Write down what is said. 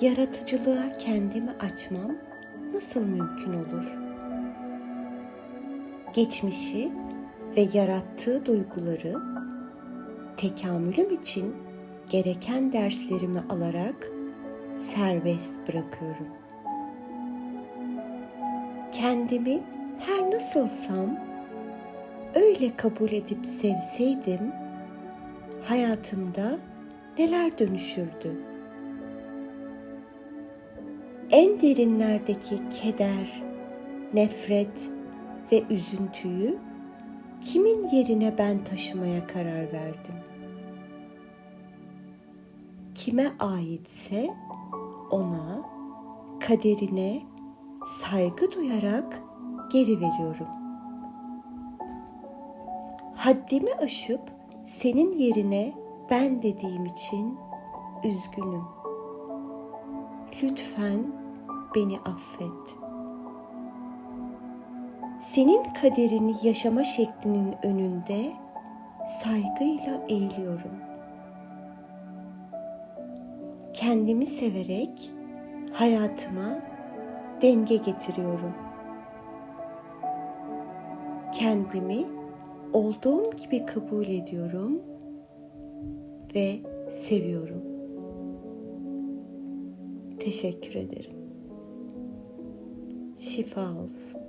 yaratıcılığa kendimi açmam nasıl mümkün olur? Geçmişi ve yarattığı duyguları tekamülüm için gereken derslerimi alarak serbest bırakıyorum. Kendimi her nasılsam öyle kabul edip sevseydim hayatımda neler dönüşürdü? En derinlerdeki keder, nefret ve üzüntüyü kimin yerine ben taşımaya karar verdim? Kime aitse ona, kaderine saygı duyarak geri veriyorum. Haddimi aşıp senin yerine ben dediğim için üzgünüm. Lütfen beni affet. Senin kaderini yaşama şeklinin önünde saygıyla eğiliyorum. Kendimi severek hayatıma denge getiriyorum. Kendimi olduğum gibi kabul ediyorum ve seviyorum. Teşekkür ederim. Şifa olsun.